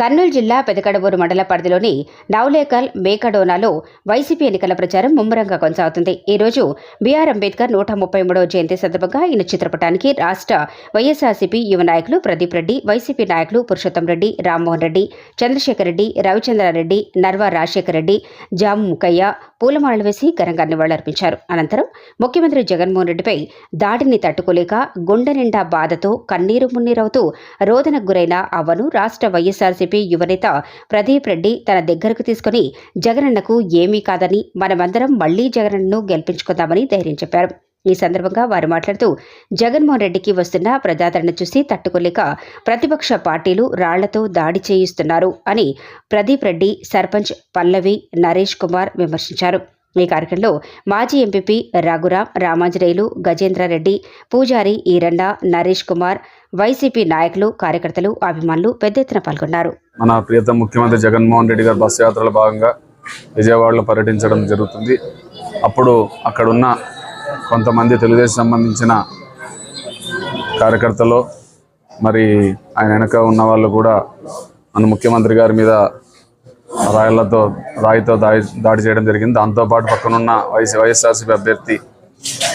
కర్నూలు జిల్లా పెదకడవూరు మండల పరిధిలోని నౌలేకల్ మేకడోనాలో వైసీపీ ఎన్నికల ప్రచారం ముమ్మరంగా కొనసాగుతుంది. ఈ రోజు బీఆర్ అంబేద్కర్ నూట ముప్పై మూడవ జయంతి సందర్భంగా ఆయన చిత్రపటానికి రాష్ట్ర వైఎస్ఆర్సీపీ యువ నాయకులు ప్రదీప్ రెడ్డి వైసీపీ నాయకులు పురుషోత్తం రెడ్డి రామ్మోహన్ రెడ్డి చంద్రశేఖర్ రెడ్డి రవిచంద్రారెడ్డి నర్వా రాజశేఖర్ రెడ్డి జాము ముక్కయ్య పూలమాలలు వేసి ఘనంగా నివాళులర్పించారు. అనంతరం ముఖ్యమంత్రి జగన్మోహన్ రెడ్డిపై దాడిని తట్టుకోలేక గుండె నిండా బాధతో కన్నీరు మున్నీరవుతూ రోదనకు గురైన అవ్వను రాష్ట్ర వైఎస్ఆర్సీపీ యువనేత ప్రదీప్ రెడ్డి తన దగ్గరకు తీసుకుని జగనన్నకు ఏమీ కాదని మనమందరం మళ్ళీ జగనన్నను గెలిపించుకుందామని ధైర్యం చెప్పారు. ఈ సందర్భంగా వారు మాట్లాడుతూ జగన్మోహన్ రెడ్డికి వస్తున్న ప్రజాదరణ చూసి తట్టుకోలేక ప్రతిపక్ష పార్టీలు రాళ్ళతో దాడి చేయిస్తున్నారు అని ప్రదీప్ రెడ్డి సర్పంచ్ పల్లవి నరేష్ కుమార్ విమర్శించారు. ఈ కార్యక్రమంలో మాజీ ఎంపీపీ రఘురాం రామాంజనేయులు గజేంద్రారెడ్డి పూజారి ఈరండ నరేష్ కుమార్ వైసీపీ నాయకులు కార్యకర్తలు అభిమానులు పెద్ద ఎత్తున పాల్గొన్నారు. మన ప్రియతమ ముఖ్యమంత్రి జగన్మోహన్ రెడ్డి గారు బస్సు యాత్రలో భాగంగా విజయవాడలో పర్యటించడం జరుగుతుంది. అప్పుడు అక్కడున్న కొంతమంది తెలుగుదేశం సంబంధించిన కార్యకర్తలు మరి ఆయన వెనక ఉన్న వాళ్ళు కూడా మన ముఖ్యమంత్రి గారి మీద రాయలతో రాయితో దాడి దాడి చేయడం జరిగింది. దాంతోపాటు పక్కనున్న వైఎస్ వైఎస్ఆర్సీపీ అభ్యర్థి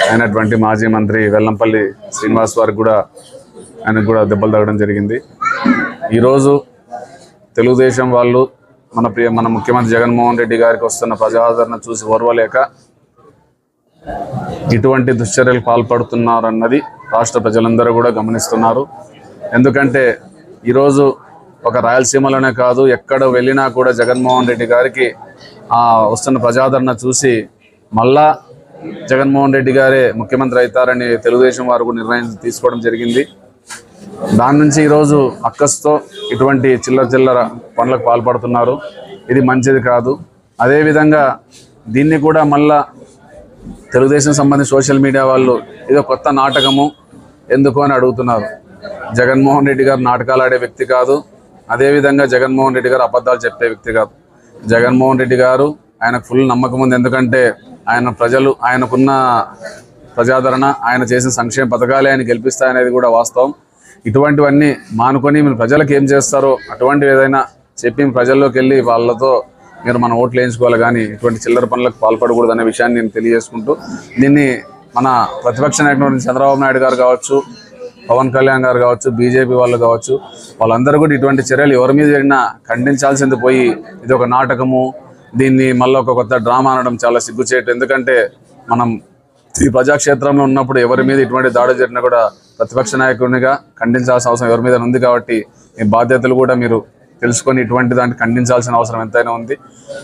అయినటువంటి మాజీ మంత్రి వెల్లంపల్లి శ్రీనివాస్ వారికి కూడా ఆయనకు కూడా దెబ్బలు తగ్గడం జరిగింది. ఈరోజు తెలుగుదేశం వాళ్ళు మన ప్రియ మన ముఖ్యమంత్రి జగన్మోహన్ రెడ్డి గారికి వస్తున్న ప్రజాదరణ చూసి ఓర్వలేక ఇటువంటి దుశ్చర్యలు పాల్పడుతున్నారు అన్నది రాష్ట్ర ప్రజలందరూ కూడా గమనిస్తున్నారు. ఎందుకంటే ఈరోజు ఒక రాయలసీమలోనే కాదు ఎక్కడ వెళ్ళినా కూడా జగన్మోహన్ రెడ్డి గారికి వస్తున్న ప్రజాదరణ చూసి మళ్ళా జగన్మోహన్ రెడ్డి గారే ముఖ్యమంత్రి అవుతారని తెలుగుదేశం వారు కూడా నిర్ణయం తీసుకోవడం జరిగింది. దాని నుంచి ఈరోజు అక్కస్తో ఇటువంటి చిల్లర చిల్లర పనులకు పాల్పడుతున్నారు. ఇది మంచిది కాదు. అదేవిధంగా దీన్ని కూడా మళ్ళా తెలుగుదేశం సంబంధించి సోషల్ మీడియా వాళ్ళు ఏదో కొత్త నాటకము ఎందుకు అని అడుగుతున్నారు. జగన్మోహన్ రెడ్డి గారు నాటకాలు ఆడే వ్యక్తి కాదు. అదేవిధంగా జగన్మోహన్ రెడ్డి గారు అబద్ధాలు చెప్పే వ్యక్తి కాదు. జగన్మోహన్ రెడ్డి గారు ఆయనకు ఫుల్ నమ్మకం ఉంది. ఎందుకంటే ఆయన ప్రజలు ఆయనకున్న ప్రజాదరణ ఆయన చేసిన సంక్షేమ పథకాలే ఆయన గెలిపిస్తాయనేది కూడా వాస్తవం. ఇటువంటివన్నీ మానుకొని మీరు ప్రజలకు ఏం చేస్తారో అటువంటివి ఏదైనా చెప్పి ప్రజల్లోకి వెళ్ళి వాళ్ళతో మీరు మన ఓట్లు వేయించుకోవాలి కానీ ఇటువంటి చిల్లర పనులకు పాల్పడకూడదు అనే విషయాన్ని నేను తెలియజేసుకుంటూ దీన్ని మన ప్రతిపక్ష నాయకుడు చంద్రబాబు నాయుడు గారు కావచ్చు పవన్ కళ్యాణ్ గారు కావచ్చు బీజేపీ వాళ్ళు కావచ్చు వాళ్ళందరూ కూడా ఇటువంటి చర్యలు ఎవరి మీద జరిగినా ఖండించాల్సింది పోయి ఇది ఒక నాటకము దీన్ని మళ్ళీ ఒక కొత్త డ్రామా అనడం చాలా సిగ్గుచేటు. ఎందుకంటే మనం ఈ ప్రజాక్షేత్రంలో ఉన్నప్పుడు ఎవరి మీద ఇటువంటి దాడి జరిగినా కూడా ప్రతిపక్ష నాయకుడిగా ఖండించాల్సిన అవసరం ఎవరి మీద ఉంది కాబట్టి మీ బాధ్యతలు కూడా మీరు తెలుసుకొని ఇటువంటి దాన్ని ఖండించాల్సిన అవసరం ఎంతైనా ఉంది.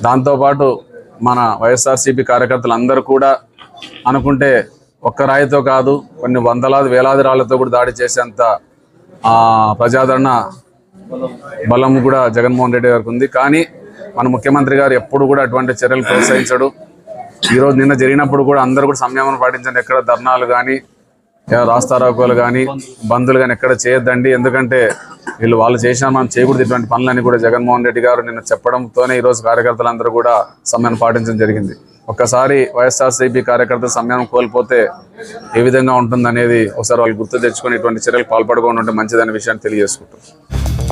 దాంతోపాటు మన వైఎస్ఆర్సీపీ కార్యకర్తలు అందరూ కూడా అనుకుంటే ఒక్క రాయితో కాదు కొన్ని వందలాది వేలాది రాళ్ళతో కూడా దాడి చేసేంత ప్రజాదరణ బలం కూడా జగన్మోహన్ రెడ్డి గారికి ఉంది. కానీ మన ముఖ్యమంత్రి గారు ఎప్పుడు కూడా అటువంటి చర్యలు ప్రోత్సహించడు. ఈరోజు నిన్న జరిగినప్పుడు కూడా అందరూ కూడా సంయమనం పాటించండి. ఎక్కడ ధర్నాలు కానీ రాస్తారోకోలు కానీ బంధులు కానీ ఎక్కడ చేయొద్దండి. ఎందుకంటే వీళ్ళు వాళ్ళు చేసిన మనం చేయకూడదు ఇటువంటి పనులని కూడా జగన్మోహన్ రెడ్డి గారు నిన్న చెప్పడంతోనే ఈరోజు కార్యకర్తలందరూ కూడా సమయం పాటించడం జరిగింది. ఒక్కసారి వైఎస్ఆర్సీపీ కార్యకర్త సమయం కోల్పోతే ఏ విధంగా ఉంటుందనేది ఒకసారి వాళ్ళు గుర్తు తెచ్చుకొని ఇటువంటి చర్యలు పాల్పడకుండా ఉంటే మంచిదనే విషయాన్ని తెలియజేసుకుంటారు